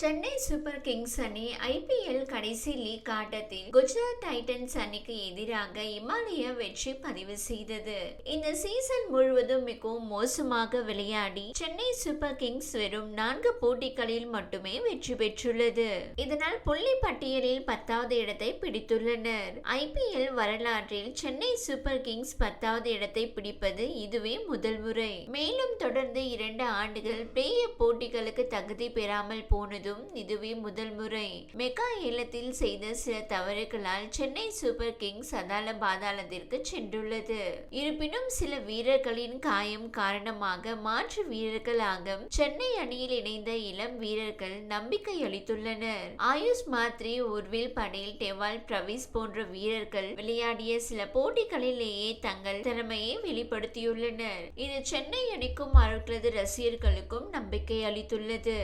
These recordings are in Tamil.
சென்னை சூப்பர் கிங்ஸ் அணி ஐபிஎல் கடைசி லீக் ஆட்டத்தில் குஜராத் டைட்டன்ஸ் அணிக்கு எதிராக இமாலய வெற்றி பதிவு செய்தது. இந்த சீசன் முழுவதும் மிகவும் மோசமாக விளையாடி சென்னை சூப்பர் கிங்ஸ் வெறும் நான்கு போட்டிகளில் மட்டுமே வெற்றி பெற்றுள்ளது. இதனால் புள்ளி பட்டியலில் பத்தாவது இடத்தை பிடித்துள்ளனர். ஐபிஎல் வரலாற்றில் சென்னை சூப்பர் கிங்ஸ் பத்தாவது இடத்தை பிடிப்பது இதுவே முதல் முறை. மேலும் தொடர்ந்து இரண்டு ஆண்டுகள் பிளே போட்டிகளுக்கு தகுதி பெறாமல் வந்ததும் இதுவே முதல் முறை. மெகா ஏலத்தில் செய்த சில தவறுகளால் சென்னை சூப்பர் கிங்ஸ் அதால பாதாளத்திற்கு சென்றுள்ளது. இருப்பினும் சில வீரர்களின் காயம் காரணமாக மாற்று வீரர்களாக சென்னை அணியில் இணைந்த இளம் வீரர்கள் நம்பிக்கை அளித்துள்ளனர். ஆயுஷ் மாத்ரி உர்வில் படேல் டெவால் பிரவிஸ் போன்ற வீரர்கள் விளையாடிய சில போட்டிகளிலேயே தங்கள் திறமையை வெளிப்படுத்தியுள்ளனர். இது சென்னை அணிக்கும் அவர்களது ரசிகர்களுக்கும் நம்பிக்கை அளித்துள்ளது.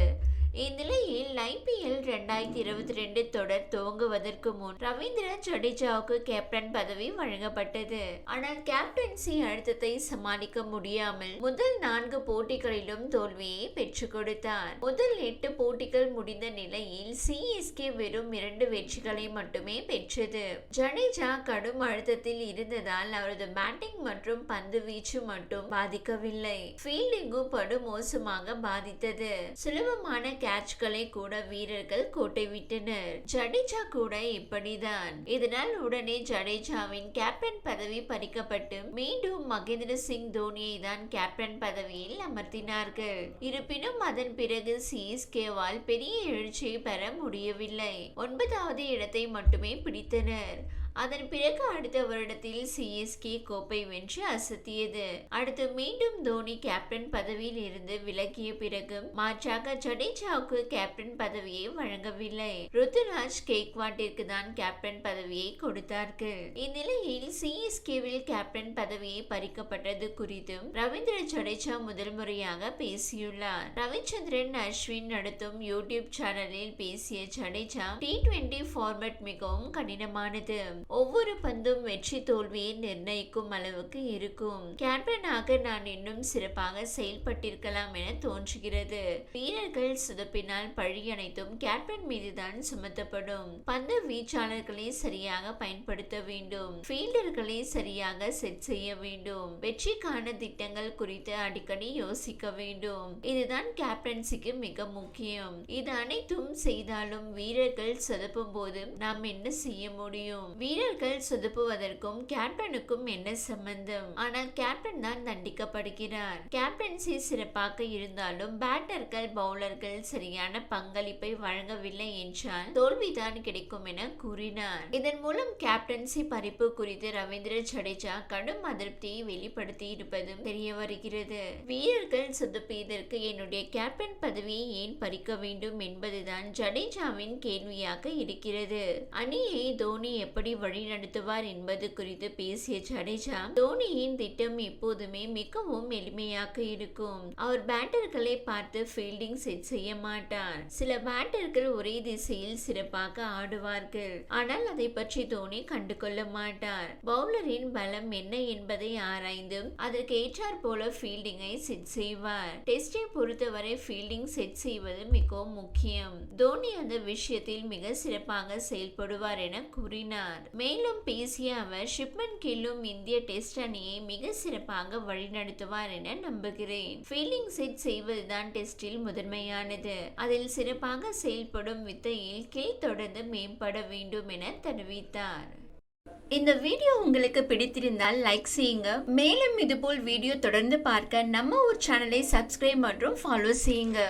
இந்நிலையில் ஐபிஎல் ரெண்டாயிரத்தி இருபத்தி ரெண்டு தொடர் துவங்குவதற்கு முன் ரவீந்திர ஜடேஜாவுக்கு கேப்டன் பதவி வழங்கப்பட்டது. ஆனால் கேப்டன்சி அழுத்தத்தை சமாளிக்க முடியாமல் முதல் நான்கு போட்டிகளிலும் தோல்வியை பெற்றுக் கொடுத்தார். முதல் எட்டு போட்டிகள் முடிந்த நிலையில் சிஎஸ்கே வெறும் இரண்டு வெற்றிகளை மட்டுமே பெற்றது. ஜடேஜா கடும் அழுத்தத்தில் இருந்ததால் அவரது பேட்டிங் மற்றும் பந்து வீச்சு மட்டும் பாதிக்கவில்லை. ஃபீல்டிங்கும் படு மோசமாக பாதித்தது. சுலபமான கேட்ச்களை கூட வீரர்கள் கோட்டை விட்டனர் ஜடேஜா கூட இப்படிதான். இதனால் உடனே ஜடேஜாவின் கேப்டன் பதவி பறிக்கப்பட்டு மீண்டும் மகேந்திர சிங் தோனியை தான் கேப்டன் பதவியில் அமர்த்தினார்கள். இருப்பினும் அதன் பிறகு சிஎஸ்கேவால் பெரிய எழுச்சியை பெற முடியவில்லை. ஒன்பதாவது இடத்தை மட்டுமே பிடித்தனர். அதன் பிறகு அடுத்த வருடத்தில் சிஎஸ்கே கோப்பை வென்று அசத்தியது. அடுத்து மீண்டும் தோனி கேப்டன் பதவியில் இருந்து விலகிய பிறகு மாற்றாக ஜடேஜாவுக்கு கேப்டன் பதவியை வழங்கவில்லை. ருத்துராஜ் கேக்வாட்டிற்கு தான் கேப்டன் பதவியை கொடுத்தார்கள். இந்நிலையில் சிஎஸ்கேவில் கேப்டன் பதவியை பறிக்கப்பட்டது குறித்தும் ரவீந்திர ஜடேஜா முதல் முறையாக பேசியுள்ளார். ரவிச்சந்திரன் அஸ்வின் நடத்தும் யூடியூப் சேனலில் பேசிய ஜடேஜா டி டுவெண்டி ஃபார்மட் மிகவும் கடினமானது. ஒவ்வொரு பந்தும் வெற்றி தோல்வியை நிர்ணயிக்கும் அளவுக்கு இருக்கும். கேப்டனாக நான் இன்னும் சிறப்பாக செயல்பட்டிருக்கலாம் என தோன்றுகிறது. வீரர்கள் சுதப்பினால் பழி அனைத்தும் கேப்டன் மீதுதான் சுமத்தப்படும். பந்து வீச்சாளர்களை சரியாக பயன்படுத்த வேண்டும். ஃபீல்டர்களை சரியாக செட் செய்ய வேண்டும். வெற்றிக்கான திட்டங்கள் குறித்து அடிக்கடி யோசிக்க வேண்டும். இதுதான் கேப்டன்சிக்கு மிக முக்கியம். இது அனைத்தும் செய்தாலும் வீரர்கள் சொதப்பும் போது நாம் என்ன செய்ய முடியும்? வீரர்கள் சொதுப்புவதற்கும் கேப்டனுக்கும் என்ன சம்பந்தம்? ஆனால் கேப்டன் தான் தண்டிக்கப்படுகிறார். கேப்டன்சி சிறப்பாக இருந்தாலும் பேட்டர்கள் பவுலர்கள் சரியான பங்களிப்பை வழங்கவில்லை என்றால் தோல்விதான் கிடைக்கும் என கூறினார். இதன் மூலம் கேப்டன்சி பறிப்பு குறித்து ரவீந்திர ஜடேஜா கடும் அதிருப்தியை வெளிப்படுத்தி இருப்பதும் தெரிய வருகிறது. வீரர்கள் சொதுப்பியதற்கு என்னுடைய கேப்டன் பதவியை ஏன் பறிக்க வேண்டும் என்பதுதான் ஜடேஜாவின் கேள்வியாக இருக்கிறது. அணியை தோனி எப்படி வழிநடத்துவார் என்பது குறித்து பேசிய ஜடேஜா தோனியின் திட்டம் எப்போதுமே மிகவும் எளிமையாக இருக்கும். அவர் பேட்டர்களை பார்த்து ஃபீல்டிங் செட் செய்ய மாட்டார். சில பேட்டர்கள் ஒரே திசையில் சிறப்பாக ஆடுவார்கள். ஆனால் அதை பற்றி தோனி கண்டுகொள்ள மாட்டார். பவுலரின் பலம் என்ன என்பதை ஆராய்ந்து அதற்கு ஏற்றார் போல ஃபீல்டிங்கை செட் செய்வார். டெஸ்டை பொறுத்தவரை ஃபீல்டிங் செட் செய்வது மிகவும் முக்கியம். தோனி அந்த விஷயத்தில் மிக சிறப்பாக செயல்படுவார் என கூறினார். மேலும் பேசிய அவர் ஷிப்மன் கில்லும் இந்திய டெஸ்ட் அணியை மிக சிறப்பாக வழிநடத்துவார் என நம்புகிறேன். ஃபீல்டிங் செட் செய்வதுதான் டெஸ்டில் முதன்மையானது. அதில் சிறப்பாக செயல்படும் வித்தையில் கில் தொடர்ந்து மேம்பட வேண்டும் என தெரிவித்தார். இந்த வீடியோ உங்களுக்கு பிடித்திருந்தால் லைக் செய்யுங்க. மேலும் இதுபோல் வீடியோ தொடர்ந்து பார்க்க நம்ம ஒரு சேனலை சப்ஸ்கிரைப் மற்றும் ஃபாலோ செய்யுங்க.